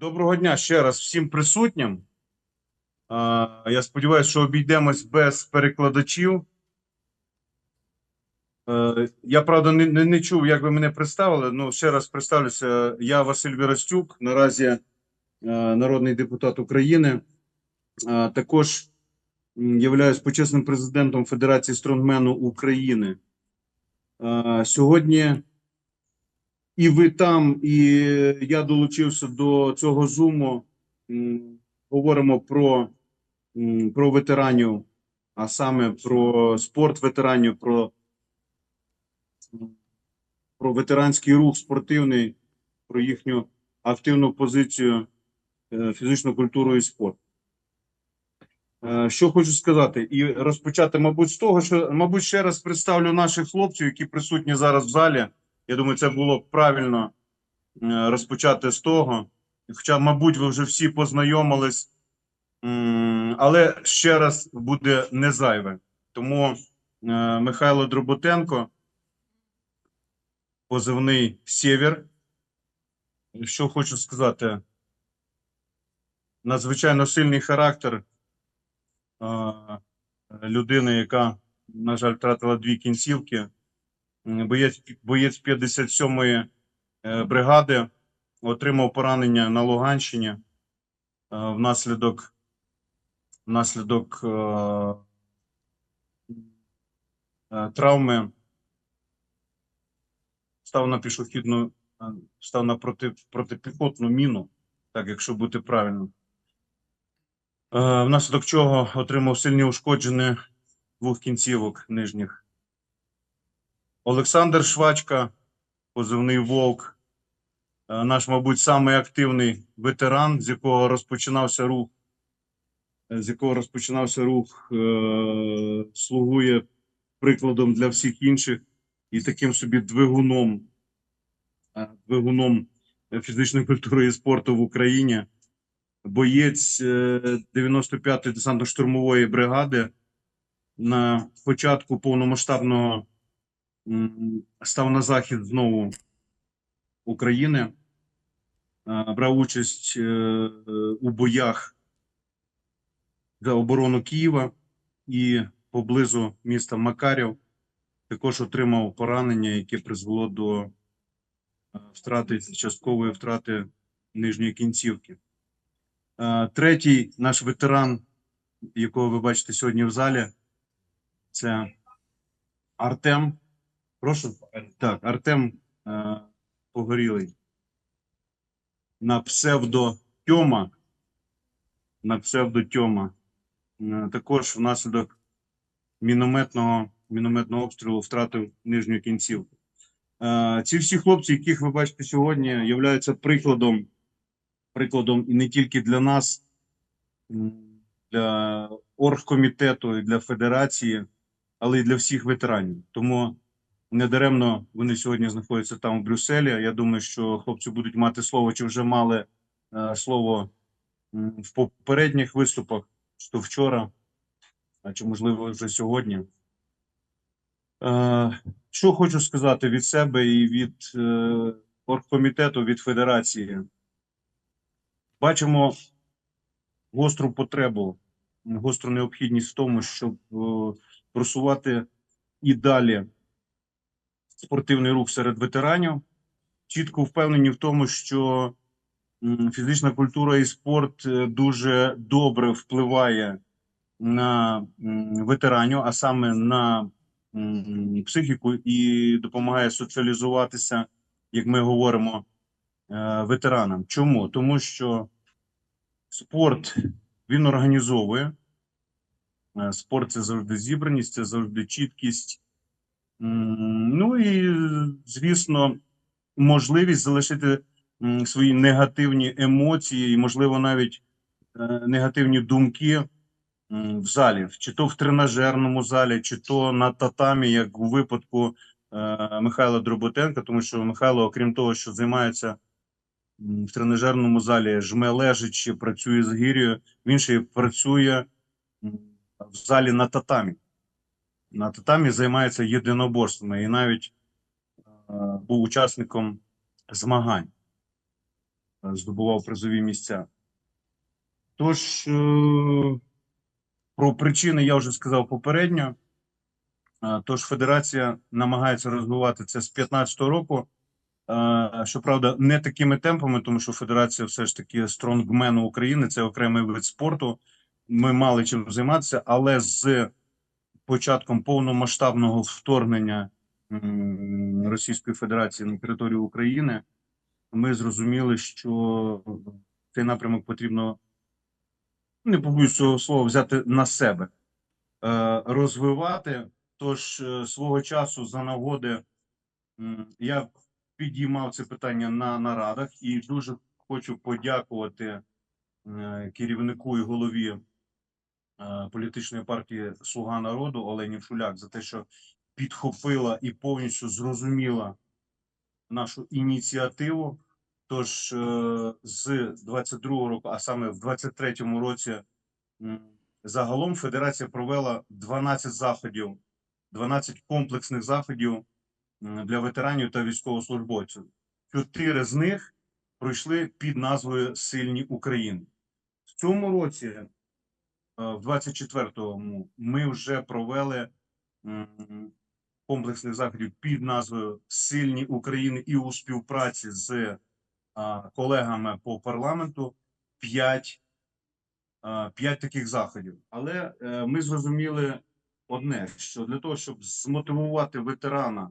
Доброго дня ще раз всім присутнім. Я сподіваюся, що обійдемось без перекладачів. Е, Я, правда, не, не, не чув, як ви мене представили. Ну, ще раз представлюся. Я Василь Вірастюк, наразі е, народний депутат України. Е, Також являюсь почесним президентом Федерації стронгмену України. Сьогодні і ви там, і я долучився до цього зуму. Говоримо про, про ветеранів, а саме про спорт ветеранів, про, про ветеранський рух спортивний, про їхню активну позицію, е, фізичну культуру і спорт. Е, Що хочу сказати, і розпочати, мабуть, з того, що, мабуть, ще раз представлю наших хлопців, які присутні зараз в залі. Я думаю, це було б правильно е, розпочати з того. Хоча, мабуть, ви вже всі познайомились, але ще раз буде не зайве. Тому е, Михайло Дроботенко, позивний Сєвєр. Що хочу сказати, надзвичайно сильний характер е, людини, яка, на жаль, втратила дві кінцівки. Боєць, боєць 57-ї е, бригади отримав поранення на Луганщині е, внаслідок, внаслідок е, травми. Став на пішохідну, став на проти, протипіхотну міну, так якщо бути правильно. Е, Внаслідок чого отримав сильні ушкодження двох кінцівок нижніх. Олександр Швачка, позивний Вовк, е, наш, мабуть, самий активний ветеран, з якого розпочинався рух, е, з якого розпочинався рух, е, слугує прикладом для всіх інших і таким собі двигуном, двигуном фізичної культури і спорту в Україні. Боєць е, 95-ї десантно-штурмової бригади на початку повномасштабного став на захід знову України, брав участь е, у боях за оборону Києва і поблизу міста Макарів. Також отримав поранення, яке призвело до е, втрати часткової втрати нижньої кінцівки. Е, Третій наш ветеран, якого ви бачите сьогодні в залі, це Артем. Прошу. Так, Артем е, Погорілий. На псевдо Тьома. На псевдо Тьома. Е, також внаслідок мінометного, мінометного обстрілу втратив нижню кінцівку. Е, ці всі хлопці, яких ви бачите сьогодні, являються прикладом, прикладом і не тільки для нас, для оргкомітету і для федерації, але й для всіх ветеранів. Тому недаремно вони сьогодні знаходяться там в Брюсселі. Я думаю, що хлопці будуть мати слово, чи вже мали е, слово в попередніх виступах, що вчора, а чи можливо вже сьогодні. Е, що хочу сказати від себе і від е, оргкомітету, від федерації. Бачимо гостру потребу, гостру необхідність в тому, щоб е, просувати і далі спортивний рух серед ветеранів. Чітко впевнені в тому, що фізична культура і спорт е, дуже добре впливає на ветеранів, а саме на психіку і допомагає соціалізуватися, як ми говоримо, е, ветеранам. Чому? Тому що спорт він організовує. Е, Спорт це завжди зібраність, це завжди чіткість. Ну і, звісно, можливість залишити свої негативні емоції і, можливо, навіть е, негативні думки в залі, чи то в тренажерному залі, чи то на татамі, як у випадку е, Михайла Дроботенка, тому що Михайло, окрім того, що займається в тренажерному залі, жме лежачи, працює з гір'ю, він ще й працює в залі на татамі. На татамі займається єдиноборствами і навіть е, був учасником змагань. е, здобував призові місця. Тож, е, про причини я вже сказав попередньо. Тож федерація намагається розвивати це з 2015 року. Щоправда, не такими темпами, тому що федерація все ж таки стронгмен України, це окремий вид спорту. Ми мали чим займатися, але з початком повномасштабного вторгнення Російської Федерації на територію України ми зрозуміли, що цей напрямок потрібно не побоюсь цього слова взяти на себе, е, розвивати. Тож е, свого часу за нагоди я підіймав це питання на нарадах і дуже хочу подякувати е, керівнику і голові політичної партії Слуга народу Олені Шуляк за те, що підхопила і повністю зрозуміла нашу ініціативу. Тож е, з 22-го року, а саме в 23-му році, загалом федерація провела 12 заходів, 12 комплексних заходів для ветеранів та військовослужбовців. Чотири з них пройшли під назвою Сильні України. В цьому році, е, в 24-му, ми вже провели комплексних заходів під назвою Сильні України і у співпраці з колегами по парламенту 5, 5 таких заходів. Але е, ми зрозуміли одне: що для того, щоб змотивувати ветерана,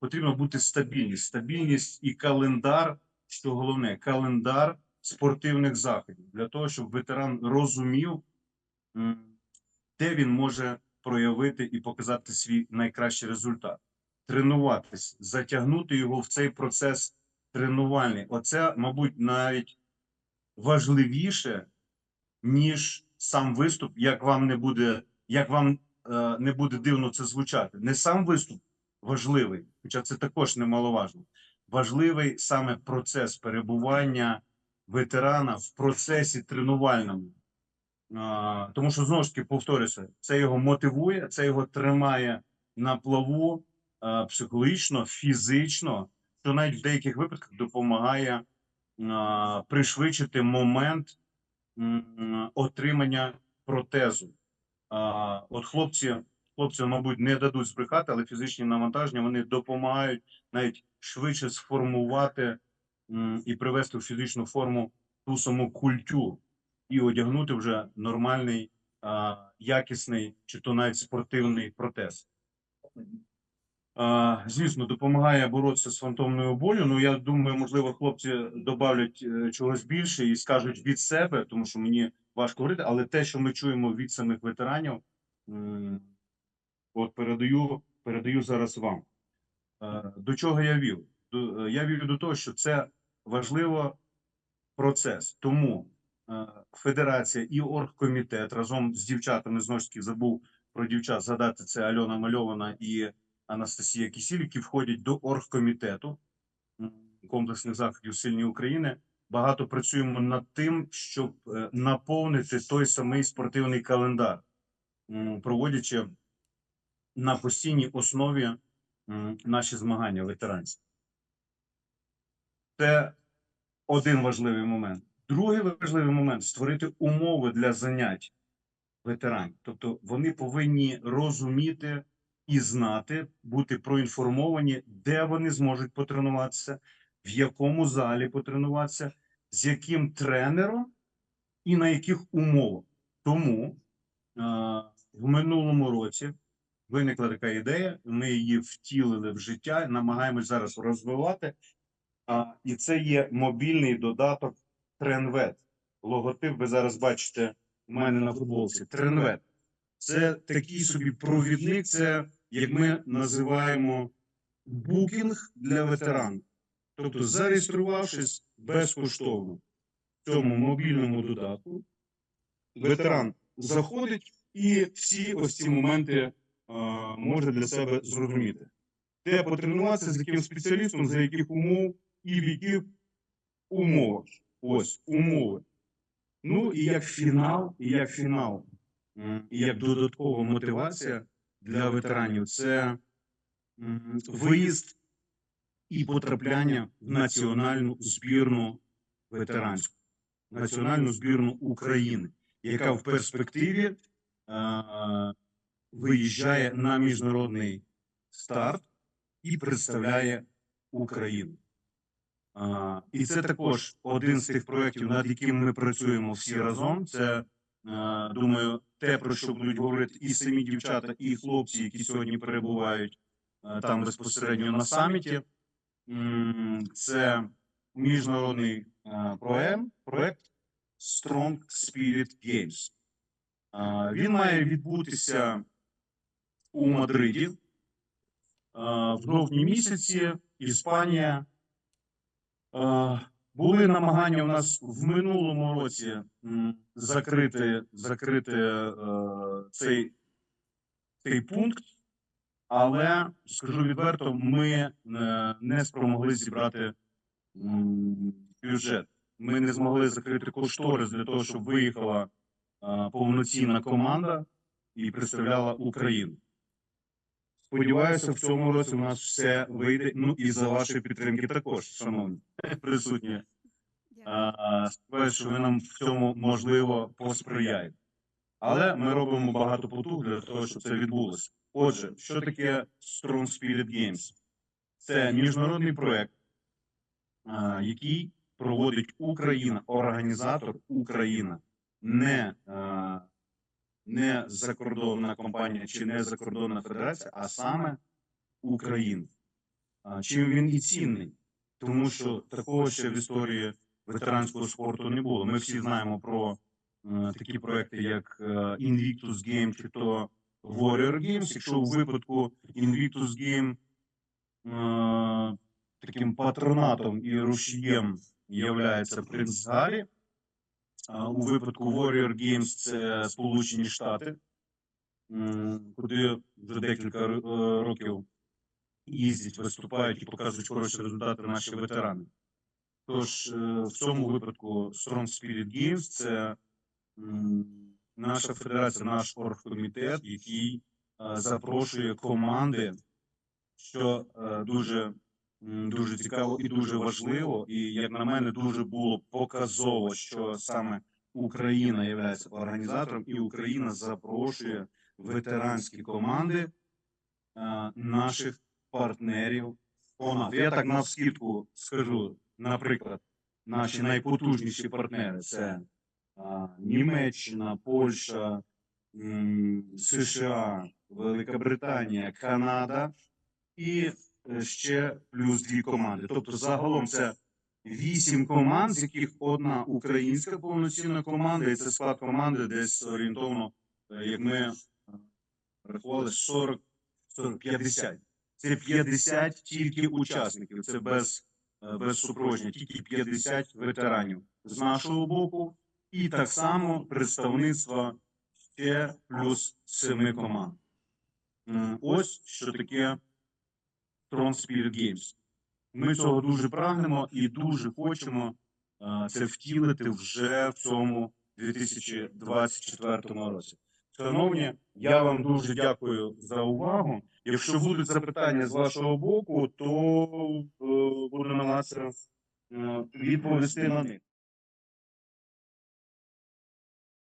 потрібно бути стабільність. Стабільність і календар, що головне, календар спортивних заходів для того, щоб ветеран розумів, де він може проявити і показати свій найкращий результат. Тренуватись, затягнути його в цей процес тренувальний. Оце, мабуть, навіть важливіше, ніж сам виступ, як вам не буде, як вам е, не буде дивно це звучати. Не сам виступ важливий, хоча це також немаловажно. Важливий саме процес перебування ветерана в процесі тренувальному. Тому що знову ж таки повторюся, це його мотивує, це його тримає на плаву психологічно, фізично, що навіть в деяких випадках допомагає пришвидшити момент отримання протезу. От хлопці, хлопці, мабуть, не дадуть збрехати, але фізичні навантаження вони допомагають навіть швидше сформувати і привести в фізичну форму ту саму культуру і одягнути вже нормальний, якісний чи то навіть спортивний протез. Звісно, допомагає боротися з фантомною болю. Ну я думаю, можливо, хлопці додавлять е, чогось більше і скажуть від себе, тому що мені важко говорити, але те, що ми чуємо від самих ветеранів, от передаю, передаю зараз вам. Е, До чого я вів? Е, я вів до того, що це важливо процес. Тому е, федерація і оргкомітет разом з дівчатами знову ж таки забув про дівчат згадати це Альона Мальована і Анастасія Кісіль, які входять до оргкомітету комплексних заходів Сильні України. Багато працюємо над тим, щоб е, наповнити той самий спортивний календар, проводячи на постійній основі наші змагання ветеранські. Це один важливий момент. Другий важливий момент створити умови для занять ветеранів. Тобто вони повинні розуміти і знати, бути проінформовані, де вони зможуть потренуватися, в якому залі потренуватися, з яким тренером і на яких умовах. Тому а, в минулому році виникла така ідея, ми її втілили в життя, намагаємось зараз розвивати. І це є мобільний додаток Тренвет. Логотип ви зараз бачите у мене на футболці. Тренвет. Це такий собі провідник, це як ми називаємо букінг для ветеранів. Тобто, зареєструвавшись безкоштовно в цьому мобільному додатку, ветеран заходить і всі ось ці моменти а, може для себе зрозуміти. Де потренуватися, з яким спеціалістом, за яких умов і в яких умовах. Ось умови. Ну і як фінал, і як фінал, і як додаткова мотивація для ветеранів це виїзд і потрапляння в національну збірну ветеранську, національну збірну України, яка в перспективі е, виїжджає на міжнародний старт і представляє Україну. І це також один з тих проєктів, над яким ми працюємо всі разом. Це, думаю, те, про що будуть говорити і самі дівчата, і хлопці, які сьогодні перебувають там безпосередньо на саміті. Це міжнародний проект Strong Spirit Games. Він має відбутися у Мадриді. В жовтні місяці Іспанія. Були намагання у нас в минулому році закрити, закрити е, цей, цей пункт, але скажу відверто, ми е, не спромогли зібрати бюджет. Ми не змогли закрити кошторис для того, щоб виїхала повноцінна команда і представляла Україну. Сподіваюся, в цьому році у нас все вийде. Ну і за вашої підтримки також, шановні присутні. Сподіваюся, що ви нам в цьому можливо посприяєте. Але ми робимо багато потуг для того, щоб це відбулося. Отже, що таке Strong Spirit Games? Це міжнародний проект, який проводить Україна, організатор Україна, не, не закордонна компанія чи не закордонна федерація, а саме Україна. Чим він і цінний, тому що такого ще в історії ветеранського спорту не було. Ми всі знаємо про е, такі проекти, як е, Invictus Game чи то Warrior Games. Якщо у випадку Invictus Game е, таким патронатом і рушієм являється принц Гаррі, а у випадку Warrior Games це Сполучені Штати, куди вже декілька е, років їздять, виступають і показують хороші результати наші ветерани. Тож е, в цьому випадку Strong Spirit Games це наша федерація, наш оргкомітет, який е, запрошує команди, що дуже, дуже цікаво і дуже важливо. І як на мене, дуже було показово, що саме Україна є організатором, і Україна запрошує ветеранські команди е, наших партнерів. по Я так навскидку скажу, наприклад, наші найпотужніші партнери це а, Німеччина, Польща, США, Велика Британія, Канада і е, ще плюс дві команди. Тобто, загалом це вісім команд, з яких одна українська повноцінна команда, і це склад команди десь орієнтовно, е, як ми е, рахували, 40, 40 50. Це 50 тільки учасників, це без, е, без супроводження, тільки 50 ветеранів з нашого боку, і так само представництво ще плюс 7 команд. Ось що таке Spirit Games. Ми цього дуже прагнемо і дуже хочемо е, це втілити вже в цьому 2024 році. Шановні, я вам дуже дякую за увагу. Якщо будуть запитання з вашого боку, то е, буду намагатися е, відповісти на них.